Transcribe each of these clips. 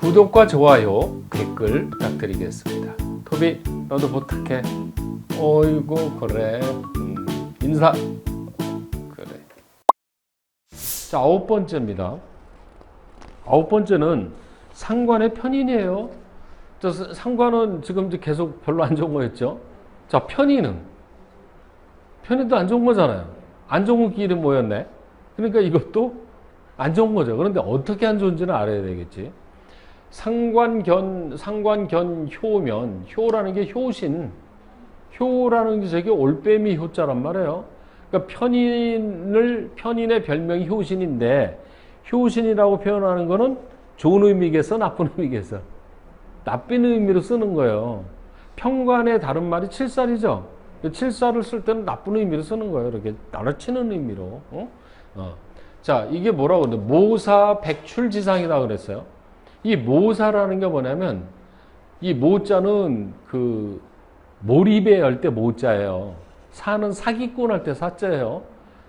구독과 좋아요, 댓글 부탁드리겠습니다. 토비, 너도 부탁해. 어이구, 그래. 음, 인사. 그래. 자, 아홉 번째입니다. 아홉 번째는 상관의 편인이에요. 저 사- 상관은 지금 계속 별로 안 좋은 거였죠. 자, 편인은. 편인도 안 좋은 거잖아요. 안 좋은 길이 뭐였네? 그러니까 이것도 안 좋은 거죠. 그런데 어떻게 안 좋은지는 알아야 되겠지. 상관견, 상관견 효면, 효라는 게 효신, 효라는 게 저게 올빼미 효자란 말이에요. 그러니까 편인을, 편인의 별명이 효신인데, 효신이라고 표현하는 거는 좋은 의미겠어, 나쁜 의미겠어? 나쁜 의미로 쓰는 거예요. 평관의 다른 말이 칠살이죠. 칠살을 쓸 때는 나쁜 의미로 쓰는 거예요. 이렇게 나르치는 의미로. 어? 어. 자, 이게 뭐라고 그러는데 모사 백출지상이다 그랬어요. 이 모사라는 게 뭐냐면 이 모자는 그 몰입에 할 때 모자예요. 사는 사기꾼 할 때 사자예요.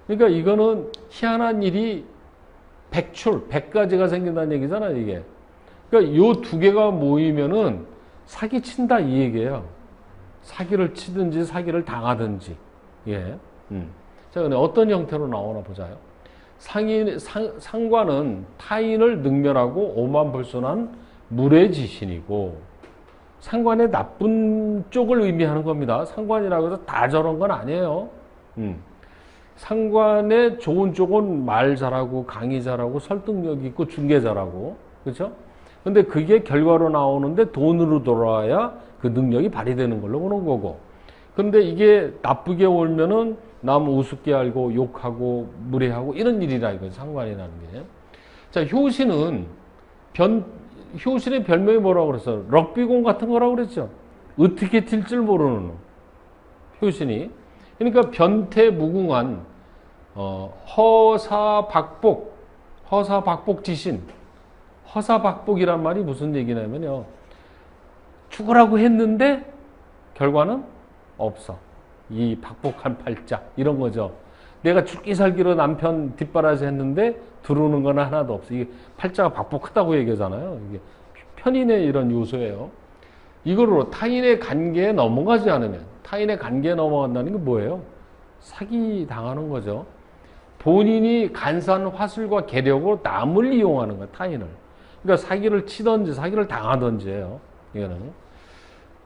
그러니까 이거는 희한한 일이 백출, 백가지가 생긴다는 얘기잖아요, 이게. 그러니까 요 두 개가 모이면은 사기 친다 이 얘기예요. 사기를 치든지 사기를 당하든지. 예. 음. 자, 근데 어떤 형태로 나오나 보자요. 상인, 상, 상관은 타인을 능멸하고 오만불순한 무례지신이고 상관의 나쁜 쪽을 의미하는 겁니다. 상관이라고 해서 다 저런 건 아니에요. 음. 상관의 좋은 쪽은 말 잘하고 강의 잘하고 설득력 있고 중개 잘하고 그렇죠? 근데 그게 결과로 나오는데 돈으로 돌아와야 그 능력이 발휘되는 걸로 보는 거고. 근데 이게 나쁘게 올면은 남 우습게 알고 욕하고 무례하고 이런 일이라 이거 상관이라는 게. 자, 효신은 변 효신의 별명이 뭐라고 그랬어? 럭비공 같은 거라고 그랬죠. 어떻게 튈 줄 모르는 효신이. 그러니까 변태무궁한 어, 허사박복, 허사박복지신, 허사박복이란 말이 무슨 얘기냐면요. 죽으라고 했는데 결과는 없어. 이 박복한 팔자 이런 거죠. 내가 죽기 살기로 남편 뒷바라지 했는데 들어오는 건 하나도 없어. 이게 팔자가 박복하다고 얘기하잖아요. 이게 편인의 이런 요소예요. 이거로 타인의 관계에 넘어가지 않으면 타인의 관계에 넘어간다는 게 뭐예요? 사기 당하는 거죠. 본인이 간사한 화술과 계력으로 남을 이용하는 거예요, 타인을. 그러니까 사기를 치든지 사기를 당하든지예요. 이거는.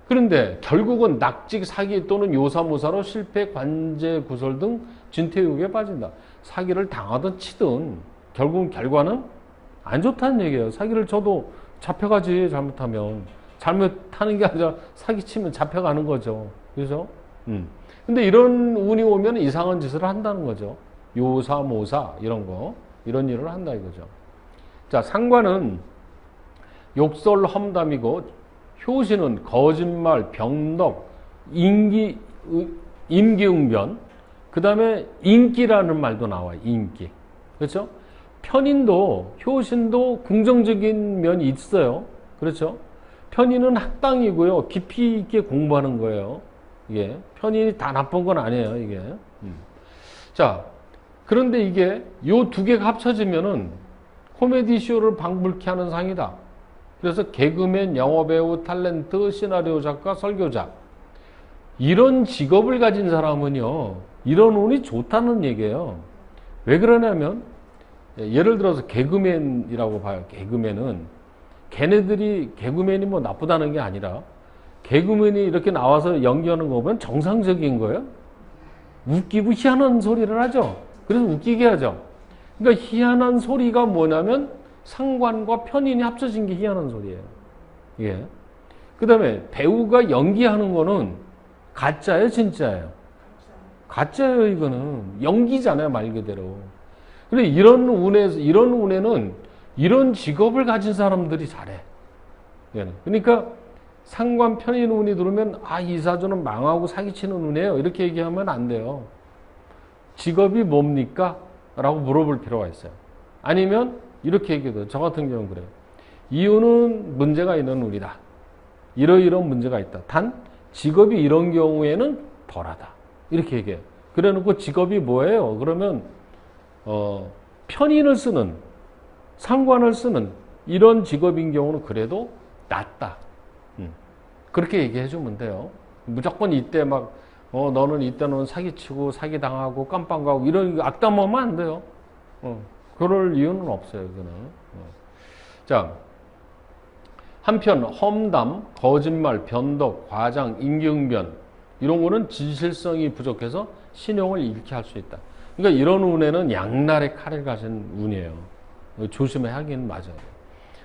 그런데 결국은 낙직, 사기 또는 요사무사로 실패, 관제, 구설 등 진퇴유격에 빠진다. 사기를 당하든 치든 결국은 결과는 안 좋다는 얘기예요. 사기를 쳐도 잡혀가지 잘못하면 잘못하는 게 아니라 사기 치면 잡혀가는 거죠. 그죠? 음. 근데 이런 운이 오면 이상한 짓을 한다는 거죠. 요사, 모사 이런 거 이런 일을 한다 이거죠. 자 상관은 욕설 험담이고 효신은 거짓말, 병덕, 인기, 임기응변, 그 다음에 인기라는 말도 나와요. 인기. 그렇죠? 편인도, 효신도 긍정적인 면이 있어요. 그렇죠? 편인은 학당이고요. 깊이 있게 공부하는 거예요. 이게. 편인이 다 나쁜 건 아니에요. 이게. 음. 자, 그런데 이게 요 두 개가 합쳐지면은 코미디 쇼를 방불케 하는 상이다. 그래서 개그맨, 영화배우, 탤런트, 시나리오 작가, 설교자 이런 직업을 가진 사람은요 이런 운이 좋다는 얘기예요. 왜 그러냐면 예를 들어서 개그맨이라고 봐요. 개그맨은 걔네들이 개그맨이 뭐 나쁘다는 게 아니라 개그맨이 이렇게 나와서 연기하는 거 보면 정상적인 거예요. 웃기고 희한한 소리를 하죠. 그래서 웃기게 하죠. 그러니까 희한한 소리가 뭐냐면 상관과 편인이 합쳐진 게 희한한 소리예요. 예. 그 다음에 배우가 연기하는 거는 가짜예요, 진짜예요? 가짜예요, 이거는. 연기잖아요, 말 그대로. 근데 이런 운에서, 이런 운에는 이런 직업을 가진 사람들이 잘해. 예. 그러니까 상관 편인 운이 들어오면, 아, 이 사주는 망하고 사기치는 운이에요. 이렇게 얘기하면 안 돼요. 직업이 뭡니까? 라고 물어볼 필요가 있어요. 아니면 이렇게 얘기해도 저 같은 경우는 그래요. 이유는 문제가 있는 운이다. 이러이러한 문제가 있다. 단 직업이 이런 경우에는 덜하다. 이렇게 얘기해요. 그래 놓고 직업이 뭐예요? 그러면 어, 편인을 쓰는 상관을 쓰는 이런 직업인 경우는 그래도 낫다. 음. 그렇게 얘기해 주면 돼요. 무조건 이때 막, 어, 너는 이때는 사기치고 사기당하고 깜빵 가고 이런 악담하면 안 돼요. 어, 그럴 이유는 없어요, 이거는. 어. 자, 한편 험담, 거짓말, 변덕, 과장, 임기응변 이런 거는 진실성이 부족해서 신용을 잃게 할 수 있다. 그러니까 이런 운에는 양날의 칼을 가진 운이에요. 조심해야 하긴 맞아요.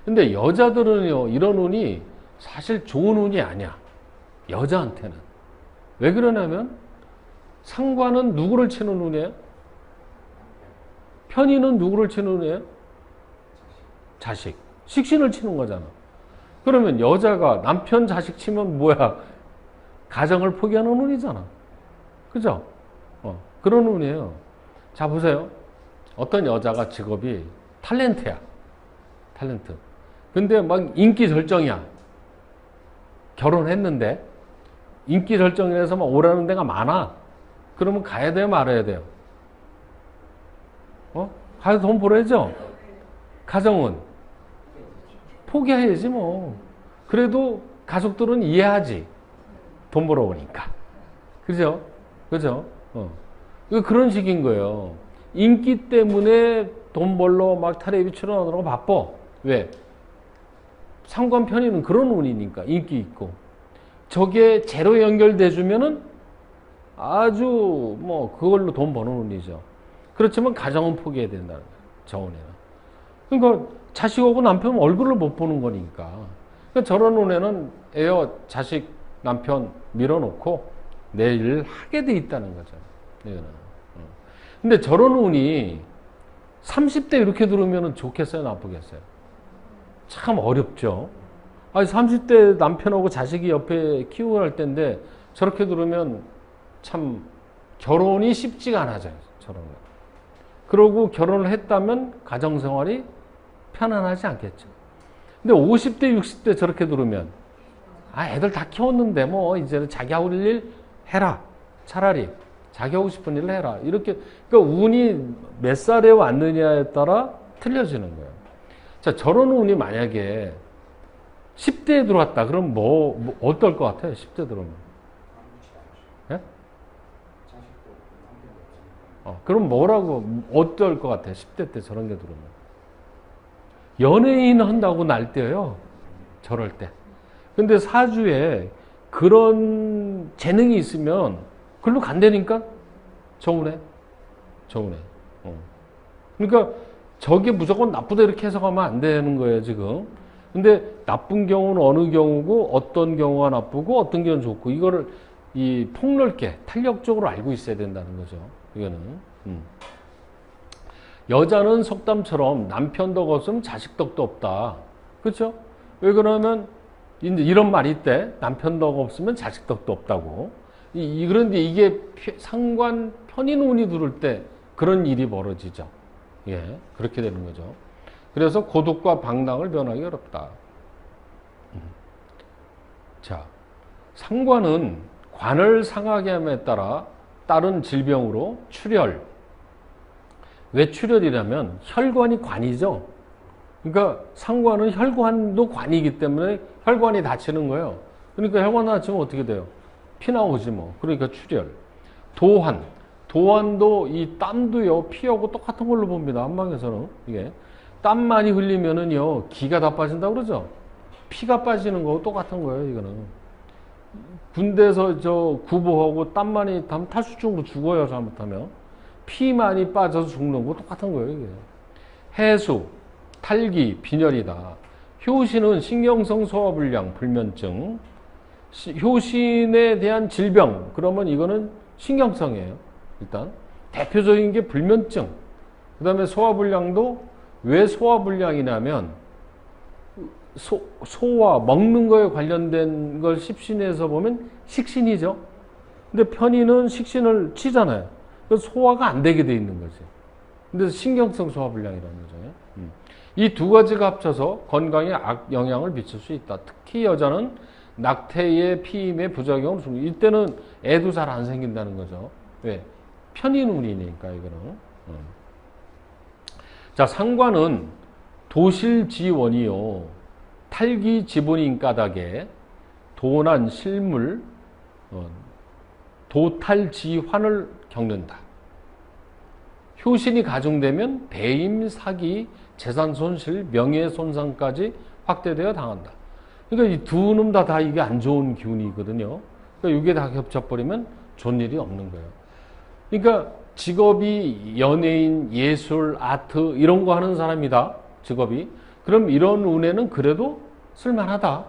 근데 여자들은요, 이런 운이 사실 좋은 운이 아니야. 여자한테는. 왜 그러냐면 상관은 누구를 치는 운이에요? 편의는 누구를 치는 운이에요? 자식. 식신을 치는 거잖아. 그러면 여자가 남편 자식 치면 뭐야? 가정을 포기하는 운이잖아. 그죠? 어, 그런 운이에요. 자, 보세요. 어떤 여자가 직업이 탤런트야. 탤런트. 근데 막 인기 절정이야. 결혼했는데 인기 절정이라서 막 오라는 데가 많아. 그러면 가야 돼요, 말아야 돼요? 어? 가서 돈 벌어야죠? 가정은? 포기해야지 뭐. 그래도 가족들은 이해하지. 돈 벌어오니까. 그죠? 그죠? 어. 그런 식인 거예요. 인기 때문에 돈 벌러 막 텔레비 출연하느라고 바빠. 왜? 상관 편의는 그런 운이니까 인기 있고. 저게 제로 연결돼 주면은 아주 뭐 그걸로 돈 버는 운이죠. 그렇지만 가정은 포기해야 된다는 거예요. 저 운에는. 그러니까 자식하고 남편 얼굴을 못 보는 거니까. 그러니까 저런 운에는 애어 자식 남편 밀어놓고 내 일을 하게 돼 있다는 거죠. 이거는. 어. 근데 저런 운이 30대 이렇게 들으면 좋겠어요, 나쁘겠어요? 참 어렵죠. 아니, 30대 남편하고 자식이 옆에 키우고 할 때인데 저렇게 들으면 참 결혼이 쉽지가 않아져 저런 거. 그러고 결혼을 했다면 가정생활이 편안하지 않겠죠. 근데 50대, 60대 저렇게 들으면 아, 애들 다 키웠는데 뭐 이제는 자기 하고 일 해라. 차라리 자기 하고 싶은 일을 해라. 이렇게 그러니까 운이 몇 살에 왔느냐에 따라 틀려지는 거예요. 자, 저런 운이 만약에 10대에 들어왔다. 그럼 뭐, 뭐 어떨 것 같아요? 10대 들어오면. 예? 어, 그럼 뭐라고 어떨 것 같아요? 10대 때 저런 게 들어오면. 연예인 한다고 날뛰어요. 저럴 때. 근데 사주에 그런 재능이 있으면 글로 간다니까? 저운에. 저운에. 어. 그러니까 저게 무조건 나쁘다 이렇게 해석하면 안 되는 거예요, 지금. 근데 나쁜 경우는 어느 경우고 어떤 경우가 나쁘고 어떤 경우는 좋고 이거를 이 폭넓게 탄력적으로 알고 있어야 된다는 거죠. 이거는. 음. 여자는 속담처럼 남편 덕 없으면 자식 덕도 없다. 그렇죠? 왜 그러면 이제 이런 말이 있대. 남편 덕 없으면 자식 덕도 없다고. 이, 그런데 이게 상관 편인 운이 들을 때 그런 일이 벌어지죠. 예, 그렇게 되는 거죠. 그래서 고독과 방랑을 변하기 어렵다. 음. 자, 상관은 관을 상하게 함에 따라 따른 질병으로 출혈. 왜 출혈이냐면 혈관이 관이죠. 그러니까 상관은 혈관도 관이기 때문에 혈관이 다치는 거예요. 그러니까 혈관 다치면 어떻게 돼요? 피 나오지 뭐. 그러니까 출혈. 도환. 도환도 이 땀도요, 피하고 똑같은 걸로 봅니다. 한방에서는. 이게. 땀 많이 흘리면은요, 기가 다 빠진다 그러죠? 피가 빠지는 거 똑같은 거예요, 이거는. 군대에서 저 구보하고 땀 많이, 땀 탈수증으로 죽어요, 잘못하면. 피 많이 빠져서 죽는 거 똑같은 거예요, 이게. 해수, 탈기, 빈혈이다. 효신은 신경성 소화불량, 불면증. 효신에 대한 질병, 그러면 이거는 신경성이에요, 일단. 대표적인 게 불면증. 그 다음에 소화불량도 왜 소화불량이냐면 소, 소화 먹는 거에 관련된 걸 십신에서 보면 식신이죠. 근데 편의는 식신을 치잖아요. 그래서 소화가 안 되게 돼 있는 거지. 근데 신경성 소화불량이라는 거죠. 음. 이두 가지가 합쳐서 건강에 악 영향을 미칠 수 있다. 특히 여자는 낙태의 피임의 부작용을 줍니다. 이때는 애도 잘 안 생긴다는 거죠. 왜? 편인운이니까 이거는. 음. 자, 상관은 도실지원이요 탈기 지분인 까닭에 도난 실물 어, 도탈지환을 겪는다. 효신이 가중되면 배임, 사기, 재산 손실, 명예 손상까지 확대되어 당한다. 그러니까 이 두 놈 다 다 이게 안 좋은 기운이거든요. 그러니까 이게 다 겹쳐버리면 좋은 일이 없는 거예요. 그러니까 직업이 연예인, 예술, 아트 이런 거 하는 사람이다. 직업이. 그럼 이런 운에는 그래도 쓸만하다.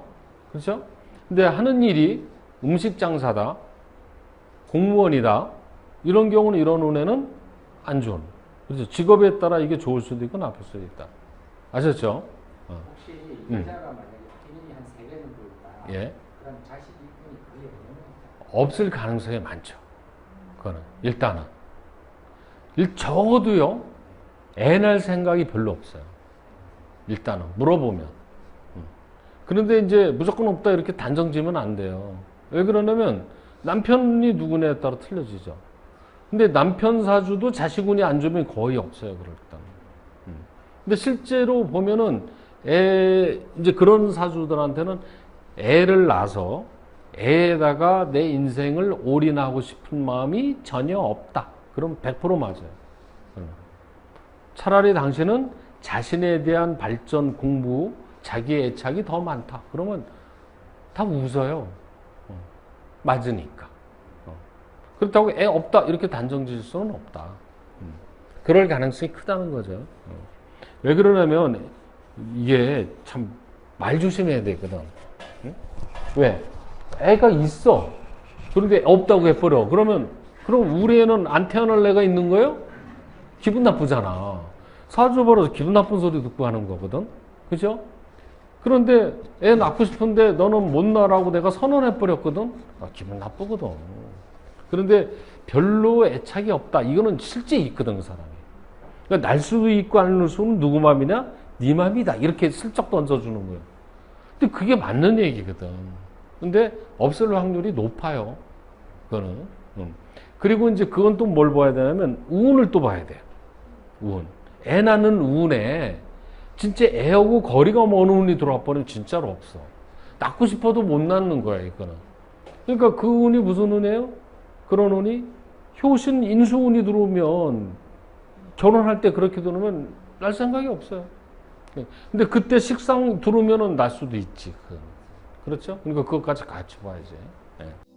그렇죠? 근데 하는 일이 음식 장사다. 공무원이다. 이런 경우는 이런 운에는 안 좋은. 그렇죠? 직업에 따라 이게 좋을 수도 있고 나쁠 수도 있다. 아셨죠? 혹시 음. 여자가 만약에 인연이 한세개 정도 있다. 예. 그럼 자식 이분이 거의 없는 없을 가능성이 많죠. 그거는 일단은 일 적어도요 애 낳을 생각이 별로 없어요. 일단은 물어보면. 음. 그런데 이제 무조건 없다 이렇게 단정지면 안 돼요. 왜 그러냐면 남편이 누구냐에 따라 틀려지죠. 근데 남편 사주도 자식운이 안 좋으면 거의 없어요. 그럴 때는. 음. 근데 실제로 보면은 애 이제 그런 사주들한테는 애를 낳아서 애에다가 내 인생을 올인하고 싶은 마음이 전혀 없다. 그럼 100% 맞아요. 음. 차라리 당신은 자신에 대한 발전, 공부, 자기 애착이 더 많다. 그러면 다 웃어요. 어. 맞으니까. 어. 그렇다고 애 없다. 이렇게 단정 지을 수는 없다. 음. 그럴 가능성이 크다는 거죠. 어. 왜 그러냐면 이게 참 말 조심해야 되거든. 응? 왜? 애가 있어. 그런데 없다고 해버려. 그러면, 그럼 우리 애는 안 태어날 애가 있는 거예요? 기분 나쁘잖아. 사주 벌어서 기분 나쁜 소리 듣고 하는 거거든. 그죠? 그런데 애 낳고 싶은데 너는 못 낳으라고 내가 선언해버렸거든. 아, 기분 나쁘거든. 그런데 별로 애착이 없다. 이거는 실제 있거든, 그 사람이. 그러니까 날 수도 있고 안 날 수는 누구 맘이냐? 네 맘이다. 이렇게 슬쩍 던져주는 거예요. 근데 그게 맞는 얘기거든. 근데 없을 확률이 높아요. 그거는. 음. 그리고 이제 그건 또 뭘 봐야 되냐면 운을 또 봐야 돼요. 운. 애 낳는 운에 진짜 애하고 거리가 먼 운이 들어와 버리면 진짜로 없어. 낳고 싶어도 못 낳는 거야, 이거는. 그러니까 그 운이 무슨 운이에요? 그런 운이 효신 인수운이 들어오면 결혼할 때 그렇게 들어오면 날 생각이 없어요. 근데 그때 식상 들어오면은 날 수도 있지. 그렇죠? 그러니까 그것까지 같이 봐야지. 예.